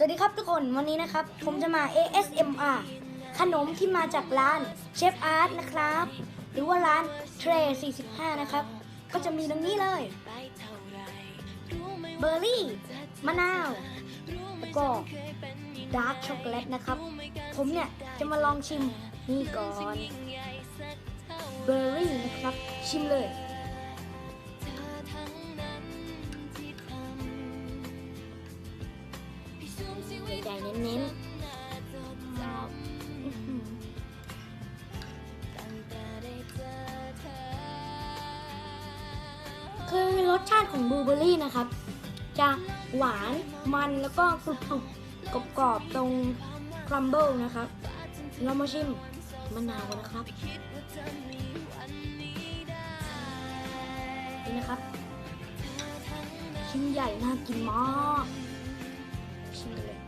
สวัสดีครับทุกคนวันนี้นะครับ ผมจะมา ASMR ขนมที่มาจากร้านเชฟอาร์ตนะครับ หรือว่าร้านเทร45 นะครับ ก็จะมีดังนี้เลย เบอร์รี่ มะนาว แล้วก็ดาร์กช็อกโกแลตนะครับ ผมเนี่ยจะมาลองชิมนี่ก่อน เบอร์รี่นะครับ ชิมเลย สชาติของบลูเบอร์รี่นะครับ จะหวานมันแล้วก็กรุบๆกรอบๆตรงครัมเบิลนะครับ เรามาชิมมะนาวนะครับนี่นะครับ ชิ้นใหญ่น่ากินมากชิมกันเลย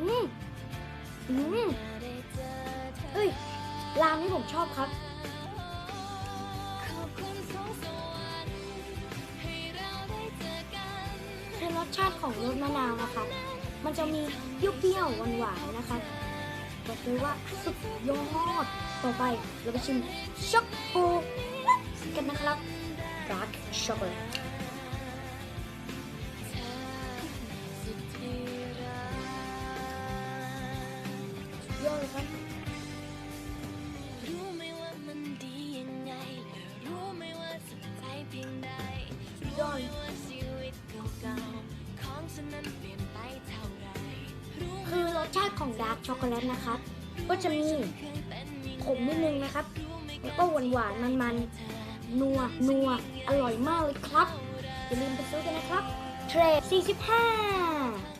อืมอืม ร้านนี้ผมชอบครับคือรสชาติของรสมะนาวนะครับมันจะมีเปรี้ยวๆหวานๆนะครับบอกเลยว่าสุดยอด ต่อไปเราไปชิมช็อกโกแลตกันนะครับดาร์กช็อกโกแลต ของดาร์กช็อกโกแลตนะครับ ก็จะมีขมนิดนึงนะครับ แล้วก็หวานหวานมันมันนัวนัวอร่อยมากเลยครับ อย่าลืมไปซื้อกันนะครับเทรด45